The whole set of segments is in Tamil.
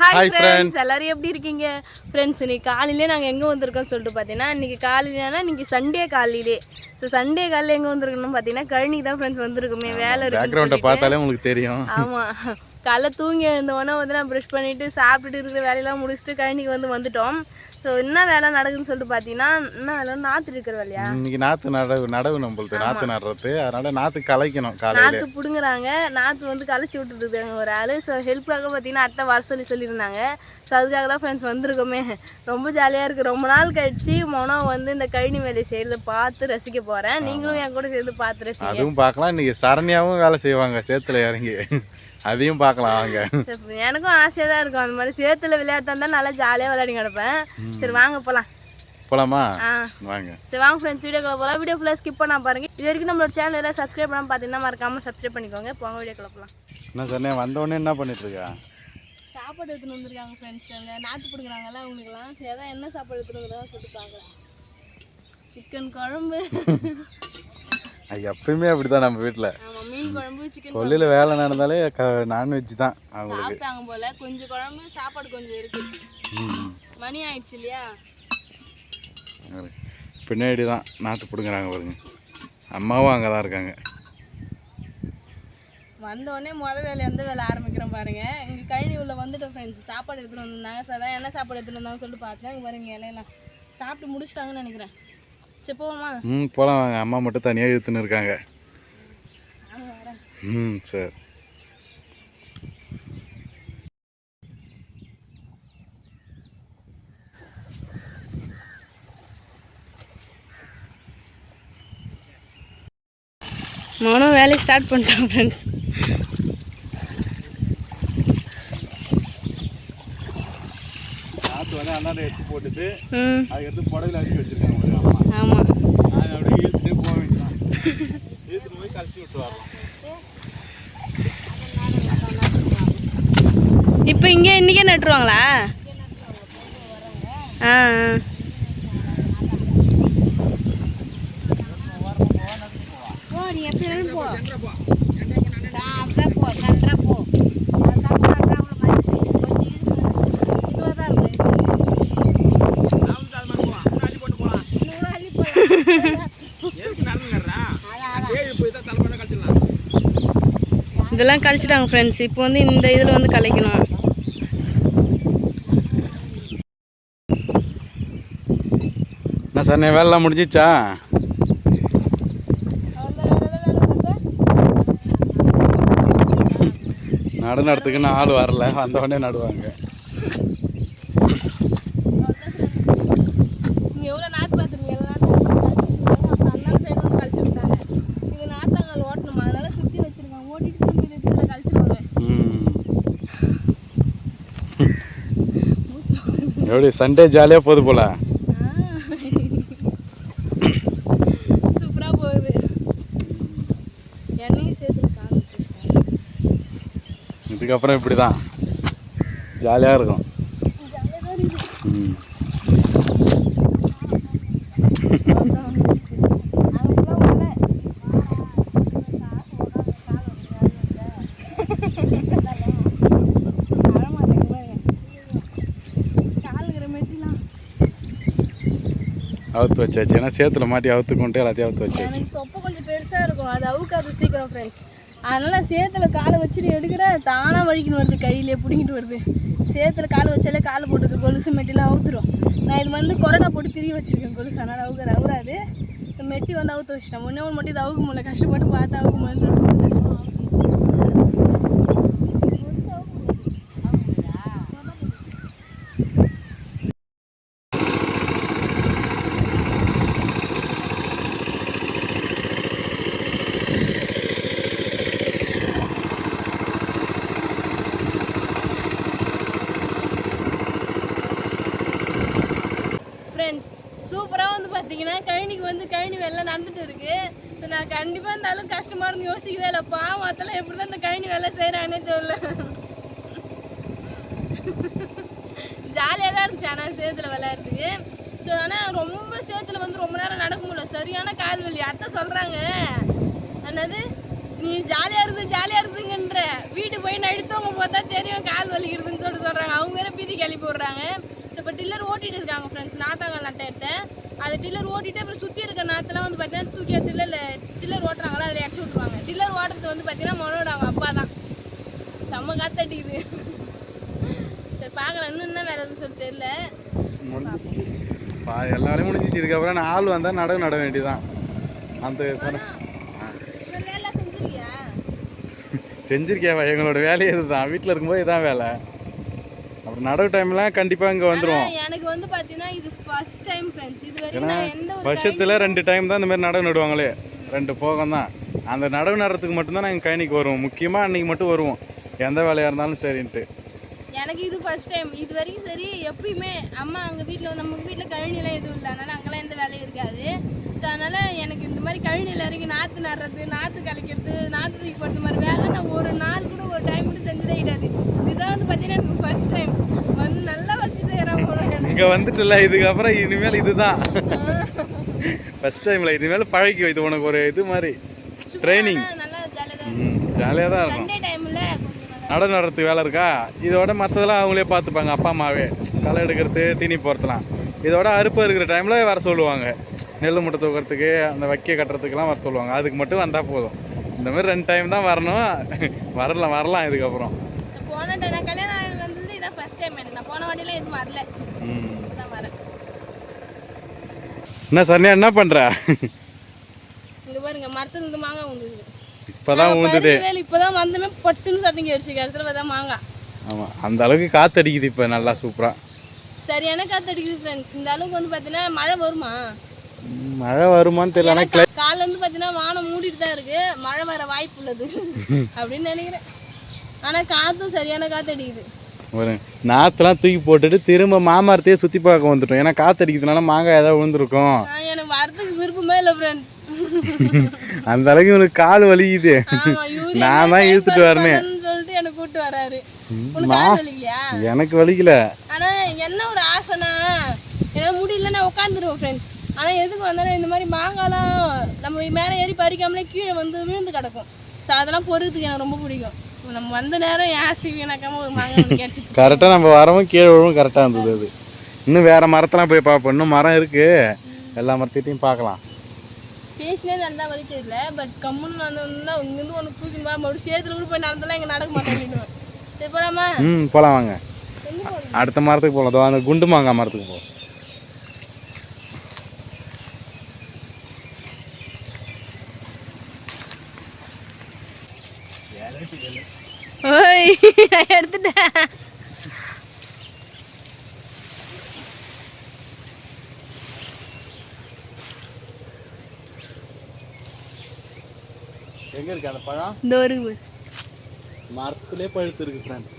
ஹாய் ஃப்ரெண்ட்ஸ் எல்லாரும் எப்படி இருக்கீங்க? ஃப்ரெண்ட்ஸ் இன்னைக்கு காலையிலே நாங்கள் எங்கே வந்திருக்கோம் சொல்லிட்டு பார்த்தீங்கன்னா இன்னைக்கு காலையிலனா இன்னைக்கு சண்டே காலையிலே. ஸோ சண்டே காலையில் எங்கே வந்திருக்கணும் பார்த்தீங்கன்னா கழனிக்கு தான் ஃப்ரெண்ட்ஸ் வந்திருக்குமே. வேலை சொல்லிட்டு. பார்த்தாலே உங்களுக்கு தெரியும். ஆமா. காலைல தூங்கி எழுந்தவொடனே வந்து நான் ப்ரஷ் பண்ணிட்டு சாப்பிட்டுட்டு இருக்கிற வேலையெல்லாம் முடிச்சுட்டு கழனிக்கு வந்து வந்துட்டோம். ஸோ என்ன வேலை நடக்குதுன்னு சொல்லிட்டு பார்த்தீங்கன்னா என்ன வேலை நாற்று இருக்கிற வேலையா? இன்னைக்கு நாத்து நடவு நடவு நம்மளுக்கு நாத்து நடுறது. அதனால நாத்து கலைக்கணும் நாற்று பிடுங்குறாங்க. நாற்று வந்து களைச்சி விட்டுட்டு இருக்காங்க ஒரு ஆள். ஸோ ஹெல்ப்புக்காக பார்த்தீங்கன்னா அத்தை வர சொல்லி சொல்லியிருந்தாங்க. ஸோ அதுக்காக தான் ஃப்ரெண்ட்ஸ் வந்திருக்கோமே. ரொம்ப ஜாலியாக இருக்குது ரொம்ப நாள் கழிச்சு மொனோ வந்து இந்த கழனி வேலை செய்கிறத பார்த்து ரசிக்க போகிறேன் நீங்களும் என் கூட சேர்ந்து பார்த்து ரசிங்க. அதுவும் பார்க்கலாம். இன்னைக்கு சரண்யாவும் வேலை செய்வாங்க. சேத்துல இறங்கி. அதையும் பார்க்கலாம் வாங்க. சரி, எனக்கும் ஆசையாக தான் இருக்கும். அந்த மாதிரி சேத்துல விளையாட்டா இருந்தால் நல்லா ஜாலியாக விளையாடி கிடப்பேன். சரி வாங்க போகலாம் போலாமா? ஆ. வாங்க. சரி வாங்க ஃப்ரெண்ட்ஸ் வீடியோக்குள்ள போகலாம் வீடியோ ஃபுல்லாக ஸ்கிப் பண்ணா பாருங்க. இது வரைக்கும் நம்மளோட சேனல் எல்லாம் சப்ஸ்கிரைப் பண்ணாமல் பார்த்தீங்கன்னா மறக்காமல் சப்ஸ்கிரைப் பண்ணிக்கோங்க. போங்க வீடியோக்குள்ள போகலாம் என்ன சொன்னேன் வந்த உடனே என்ன பண்ணிட்டு இருக்கா? சாப்பாடு எடுத்துன்னு வந்திருக்காங்க ஃப்ரெண்ட்ஸ் அங்கே நாற்று பிடுங்குறாங்கல்ல அவங்களுக்குலாம் சரி அதான் என்ன சாப்பாடு எடுத்துன்னு சொல்லிட்டு பார்க்கலாம். சிக்கன் குழம்பு. அது எப்பயுமே அப்படிதான் நம்ம வீட்டில் கொல்லையில் வேலை நடந்தாலே க நான்வெஜ் தான் அவங்களுக்கு. சாப்பிட்டாங்க போல. கொஞ்சம் குழம்பு சாப்பாடு கொஞ்சம் இருக்கு. மணி ஆயிடுச்சு இல்லையா? பின்னாடி தான் நாற்று பிடுங்குறாங்க பாருங்க. அம்மாவும் அங்கே தான் இருக்காங்க. வந்த உடனே முத வேலை எந்த வேலை ஆரம்பிக்கிறோம் பாருங்க. இங்கே கழனி உள்ள வந்துட்டோம் ஃப்ரெண்ட்ஸ் சாப்பாடு எடுத்துட்டு வந்திருந்தாங்க. சார் தான் என்ன சாப்பாடு எடுத்துட்டு வந்தாங்கன்னு சொல்லிட்டு பார்த்தேன் இங்க பாருங்க இலையெல்லாம். சாப்பிட்டு முடிச்சிட்டாங்கன்னு நினைக்கிறேன். சரி போவோமா? ம் போகலாம் வாங்க. அம்மா மட்டும் தனியாக இழுத்துன்னு இருக்காங்க. ம் சரி. நானும் வேலையை ஸ்டார்ட் பண்ணிட்டேன் ஃப்ரெண்ட்ஸ் போட்டுட்டு ம். அதை எடுத்து புடவையில் அடிச்சு வச்சிருக்காங்க ஆமாம் நான் அப்படியே இழுத்துட்டே போக வேண்டியதான் இழுத்துட்டு போய் கழிச்சு விட்டு வரலாம். இப்போ இங்கே இன்றைக்கே நட்டுருவாங்களா ஆ ஆ. இதெல்லாம் கழிச்சிட்டாங்க ஃப்ரெண்ட்ஸ் இப்போ வந்து இந்த இதில் வந்து கலைக்கணும். என்ன சார் என் வேலைலாம் முடிஞ்சிச்சா? நடு நடத்துக்குன்னு ஆள் வரல. வந்த உடனே நடுவாங்க இங்கே எவ்வளோ நாற்று பார்த்துருங்க எல்லா நாற்று அப்புறம் அந்த சைடு வந்து கழிச்சு விட்டாங்க இது நாத்தாங்கால் ஓட்டணுமா அதனால சுற்றி வச்சிருக்காங்க ஓட்டிட்டு திரும்பி இந்த இதில் கழிச்சிடுவாங்க ம் எப்படி சண்டே ஜாலியாக போகுது போல? சூப்பராக போகுது. இதுக்கப்புறம் இப்படி தான் ஜாலியாக இருக்கும் ம் அங்கெல்லாம் உள்ள. அழமாட்டேங்க பாருங்க. கால் இருக்கிற மெட்டிலாம் அவுத்து வச்சாச்சு. ஏன்னா சேத்துல மாட்டி அவுத்து கொண்டு எல்லாத்தையும் அவுத்து வச்சாச்சு. எனக்கு தொப்பை கொஞ்சம் பெருசாக இருக்கும். அது அவுக்காது சீக்கிரம் ஃப்ரெண்ட்ஸ் அதனால சேத்துல காலை வச்சுட்டு எடுக்கிறேன் தானாக வழிக்கின்னு வருது. கையிலே பிடிங்கிட்டு வருது. சேத்துல காலை வச்சாலே காலை போட்டுருக்கு கொலுசு மெட்டிலாம் அவுத்துரும். நான் இது வந்து கொரோனா போட்டு திரும்பி வச்சிருக்கேன் கொலுசு. அதனால் அவுக்கிற அவுறாது. மெட்டி வந்து அவுத்து வச்சிட்டேன். முன்னே ஒரு மட்டும் இது அவுக்க முடியல கஷ்டப்பட்டு பார்த்து அவுக்க முடியல ஃப்ரெண்ட்ஸ் சூப்பராக வந்து பார்த்தீங்கன்னா கழனிக்கு வந்து கழனி வேலை நடந்துட்டு இருக்கு. ஸோ நான் கண்டிப்பாக இருந்தாலும் கஷ்டமாக இருக்கும் யோசிக்கவே இல்லை. பாவம் அதெல்லாம் எப்படி தான் இந்த கழனி வேலை செய்கிறானே தெரியல. ஜாலியாக தான் இருந்துச்சு ஆனால் சேத்துல விளையாடுறதுக்கு. ஸோ ஆனால் ரொம்ப சேத்துல வந்து ரொம்ப நேரம் நடக்க முடியல. சரியான கால் வலி. அத்தை சொல்கிறாங்க என்னது? நீ ஜாலியாக இருந்து ஜாலியாக இருந்துங்கன்ற. வீட்டு போய் நடுத்தவங்க பார்த்தா தெரியும் கால் வலிக்கிறது கிளப்பி விடுறாங்க. ஸோ இப்போ டில்லர் ஓட்டிகிட்டு இருக்காங்க ஃப்ரெண்ட்ஸ் நாத்தாங்கல் நட்டையிட்ட அது டில்லர் ஓட்டிட்டு அப்புறம் சுற்றி இருக்க நாத்தெல்லாம் வந்து பார்த்தீங்கன்னா தூக்கி டில்லரில் டில்லர் ஓட்டுறாங்களா அதில் இறச்சி விட்ருவாங்க டில்லர் ஓட்டுறது வந்து பார்த்தீங்கன்னா மனோட அவங்க அப்பா தான். செம்ம காத்தடிக்குது. சரி பார்க்கலாம் இன்னும் என்ன வேலை இருக்குன்னு சொல்லி தெரியல. முடிஞ்சிச்சு. பா எல்லா வேலையும் முடிஞ்சிச்சு. இதுக்கப்புறம் நான் ஆள் வந்தால் நடவு நட வேண்டியதான் அந்த செஞ்சிருக்கியாவா எங்களோட வேலையே இதுதான். வீட்டில் இருக்கும்போது இதான் வேலை. அப்புறம் நடவு டைம்லாம் கண்டிப்பாக இங்கே வந்துடுவோம் எனக்கு வந்து பார்த்தீங்கன்னா இது ஃபர்ஸ்ட் டைம் ஃப்ரெண்ட்ஸ் இது வரைக்கும் நான் எந்த ஒரு வருஷத்தில் ரெண்டு டைம் தான் இந்த மாதிரி நடவு நடுவாங்களே. ரெண்டு போகம் தான். அந்த நடவு நடுறதுக்கு மட்டும்தான் நாங்கள் கழனிக்கு வருவோம். முக்கியமாக அன்றைக்கி மட்டும் வருவோம். எந்த வேலையாக இருந்தாலும் சரின்ட்டு. எனக்கு இது ஃபர்ஸ்ட் டைம் இது வரைக்கும் சரி எப்பயுமே அம்மா அங்கே வீட்டில் நம்ம வீட்டில் கழனிலாம் எதுவும் இல்லை. அதனால அங்கெல்லாம் எந்த வேலையும் இருக்காது. ஸோ அதனால எனக்கு இந்த மாதிரி கழனியில் இறங்கி நாற்று நடுறது நாற்று கலைக்கிறது நாற்று தூக்கி போடுற மாதிரி வேலை நான் ஒரு நாள் கூட ஒரு டைம் கூட செஞ்சதே கிடையாது. இதுதான் வந்து பார்த்தீங்கன்னா எனக்கு ஃபர்ஸ்ட் டைம் வந்து நல்லா வச்சு செய்கிறேன் போல எனக்கு இங்கே வந்துட்டுல இதுக்கப்புறம் இனிமேல் இதுதான். ஃபஸ்ட் டைமில் இனிமேல் பழகி இது உனக்கு ஒரு இது மாதிரி. ட்ரைனிங் ஜாலியாக தான் இருக்கும். நடவு நடுறதுக்கு வேலை இருக்கா? இதோட மற்றதெல்லாம் அவங்களே பார்த்துப்பாங்க அப்பா அம்மாவே. களை எடுக்கிறது தீனி போகிறதுலாம் இதோட அறுப்பு இருக்கிற டைமில் வர சொல்லுவாங்க. நெல் மூட்டை தூக்கிறதுக்கு அந்த வைக்க கட்டுறதுக்கெல்லாம் வர சொல்லுவாங்க. அதுக்கு மட்டும் வந்தால் போதும். இந்த மாதிரி ரெண்டு டைம் தான் வரணும். வரலாம் வரலாம் இதுக்கப்புறம். டைம் எனக்கு நான் போன வாட்டிலாம் எதுவும் வரல. இப்பதான் வரேன் என்ன சரண்யா என்ன பண்ணுற இங்க பாருங்க மரத்துல இருந்து மாங்காய் உண்டுது இப்போ தான் ஊந்துது. வேலை இப்பதான் வந்தமே பட்டுன்னு சத்தம் கேடுச்சு கடைசியில் பார்த்தா மாங்காய். ஆமாம் அந்த அளவுக்கு காற்றடிக்குது இப்போ நல்லா சூப்பராக சரியான காத்தடிக்குது ஃப்ரெண்ட்ஸ் இந்த அளவுக்கு வந்து பார்த்தீங்கன்னா மழை வருமா? மழை வருமான்னு தெரியல. ஆனால் கா- காலைல இருந்து பார்த்தீங்கன்னா வானம் மூடிட்டு தான் இருக்கு. மழை வர வாய்ப்பு உள்ளது. அப்படின்னு நினைக்கிறேன். ஆனா காத்தும் சரியான காத்தடிக்குது ஒரு நாற்றுலாம் தூக்கி போட்டுட்டு திரும்ப மாமரத்தையே சுற்றி பார்க்க வந்துட்டோம். ஏன்னா காற்றடிக்கிறதுனால மாங்காய் ஏதாவது விழுந்திருக்கும். எனக்கு வரதுக்கு விருப்பமே இல்லை ஃப்ரெண்ட்ஸ் அந்த அளவுக்கு இவனுக்கு கால் வலிக்குது. நான் தான் இழுத்துட்டு வரேன். சொல்லிட்டு எனக்கு கூட்டு வராரு. எனக்கு வலிக்கல. ஆனா என்ன ஒரு ஆசைனா எனக்கு முடியல நான் உட்காந்துருவேன் ஃப்ரெண்ட்ஸ் ஆனா எதுக்கு வந்தாலும் இந்த மாதிரி மாங்காய்லாம் நம்ம மேலே ஏறி பறிக்காமலே கீழே வந்து விழுந்து கிடக்கும். ஸோ அதெல்லாம் பொறுக்கிறதுக்கு எனக்கு ரொம்ப பிடிக்கும். நம்ம வந்த நேரம் ஆசி வீணாக்காம ஒரு மாங்காய் கிடச்சிட்டு கரெக்டாக நம்ம வரவும் கீழே விழவும் கரெக்டாக இருந்தது அது. இன்னும் வேற மரத்தெல்லாம் போய் பார்ப்போம். இன்னும் மரம் இருக்கு. எல்லா மரத்திட்டையும் பார்க்கலாம். பேசினே நல்லா வலிக்கிறது பட் கம்முன்னு வந்தோம்னா இங்கேருந்து ஒன்று பூசிமா மறுபடியும் சேத்துல கூட போய் நடந்தாலும் இங்கே நடக்க மாட்டேன் போலாமா? ம் போகலாம் வாங்க. அடுத்த மரத்துக்கு போகலாம் அந்த குண்டு மாங்காய் மரத்துக்கு போகலாம் ஓய் எடுத்துட்டேன். எங்கே இருக்கு அந்த பழம்? இந்த ஒரு மரத்துலேயே பழுத்து இருக்கு ஃப்ரெண்ட்ஸ்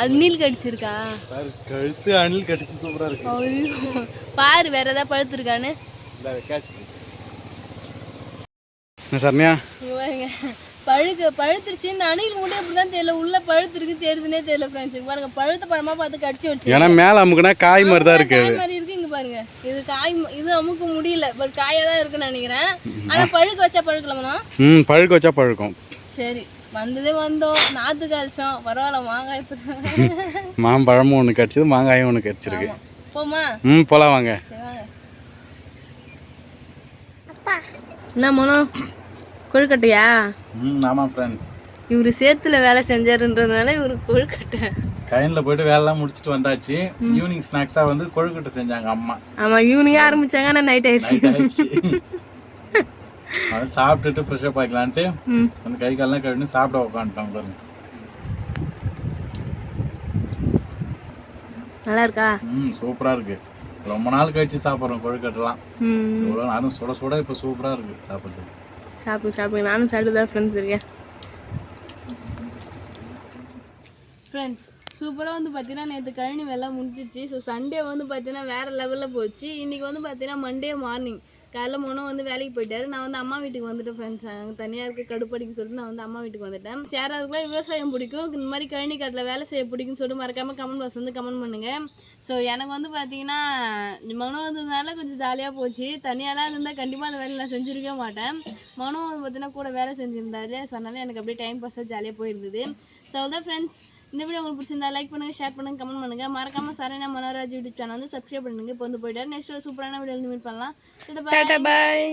அது நீல் கடிச்சிருக்கா? பாரு கழுத்து அணில் கடிச்சு சூப்பராக இருக்கு. ஐயோ. பாரு வேற ஏதாவது பழுத்திருக்கான்னு இந்த கேட்ச் என்ன சரண்யா? பாருங்க. பழுக்க பழுத்துருச்சு. இந்த அணில் மட்டும் எப்படிதான் தெரியல உள்ள பழுத்திருக்கு தெரியுதுனே தெரியல ஃப்ரெண்ட்ஸ் பாருங்க பழுத்த பழமா பார்த்து கடிச்சு வச்சு ஏன்னா மேலே அமுக்குனா காய் மாதிரி தான் இருக்கு காய் மாதிரி இருக்கு இங்க பாருங்க. இது காய் இது அமுக்க முடியல. பட் காயா தான் இருக்குன்னு நினைக்கிறேன். ஆனா பழுக்க வச்சா பழுக்கலாமா ம் பழுக்க வச்சா பழுக்கும். சரி வந்ததே வந்தோம். நாத்து காய்ச்சோம். பரவாயில்ல மாங்காய் மாம்பழமும் ஒன்று கடிச்சது மாங்காயும் ஒன்று கடிச்சிருக்கு. போமா ம் போகலாம் சரி வாங்க. என்ன மனோ? கொழுக்கட்டையா? ம் ஆமாம் ஃப்ரெண்ட்ஸ் இவரு சேத்துல வேலை செஞ்சாருன்றதுனால இவரு கொழுக்கட்டை. கைனில் போயிட்டு வேலைலாம் முடிச்சுட்டு வந்தாச்சு. ஈவினிங் ஸ்நாக்ஸாக வந்து கொழுக்கட்டை செஞ்சாங்க அம்மா. ஆமா ஈவினிங்கே ஆரம்பிச்சாங்க ஆனால் நைட் ஆயிடுச்சு. அதை சாப்பிட்டுட்டு ஃப்ரெஷ்அப் ஆகிக்கலான்ட்டு ம். அந்த கை காலெல்லாம் கழுவிட்டு சாப்பிட உட்காந்துட்டோம் பாருங்க. நல்லா இருக்கா ம் சூப்பராக இருக்கு. ரொம்ப நாள் கழிச்சு சாப்பிட்றோம் கொழுக்கட்டைலாம். ம். எவ்வளோ அதுவும் சுட சுட இப்போ சூப்பராக இருக்கு சாப்பிட்றதுக்கு. சாப்பிடுங்க சாப்பிடுங்க நானும் சாப்பிட்டு தான் ஃப்ரெண்ட்ஸ் இருக்கேன் ஃப்ரெண்ட்ஸ் சூப்பராக வந்து பார்த்தீங்கன்னா நேற்று கழனி வேலை முடிஞ்சிச்சு. ஸோ சண்டே வந்து பார்த்தீங்கன்னா வேறு லெவலில் போச்சு. இன்றைக்கி வந்து பார்த்தீங்கன்னா மண்டே மார்னிங் காலைல மோனும் வந்து வேலைக்கு போயிட்டாரு. நான் வந்து அம்மா வீட்டுக்கு வந்துட்டேன் ஃப்ரெண்ட்ஸ் அங்கே தனியாக இருக்க கடுப்படிக்கு சொல்லிட்டு நான் வந்து அம்மா வீட்டுக்கு வந்துட்டேன். சேராதுக்குலாம் விவசாயம் பிடிக்கும். இந்த மாதிரி கழனி காட்டில் வேலை செய்ய பிடிக்கும்னு சொல்லிட்டு மறக்காமல் கமெண்ட் பாக்ஸ் வந்து கமெண்ட் பண்ணுங்கள் ஸோ எனக்கு வந்து பார்த்தீங்கன்னா மனோ வந்ததுனால கொஞ்சம் ஜாலியாக போச்சு. தனியாலாம் இருந்தால் கண்டிப்பாக அந்த வேலையை நான் செஞ்சுருக்கவே மாட்டேன். மனோ வந்து பார்த்தீங்கன்னா கூட வேலை செஞ்சுருந்தாரு. ஸோ அதனால எனக்கு அப்படியே டைம் பாஸாக ஜாலியாக போயிருந்தது. ஸோ அதான் ஃப்ரெண்ட்ஸ் இந்த வீடியோ உங்களுக்கு பிடிச்சிருந்தா லைக் பண்ணுங்க ஷேர் பண்ணுங்க கமெண்ட் பண்ணுங்க. மறக்காம சரணா மனோராஜ் யூடியூப் சேனல் வந்து சப்ஸ்கிரைப் பண்ணுங்கள் இப்போ வந்து போயிட்டார். நெக்ஸ்ட் சூப்பரான வீடியோ வந்து மீட் பண்ணலாம். பாய்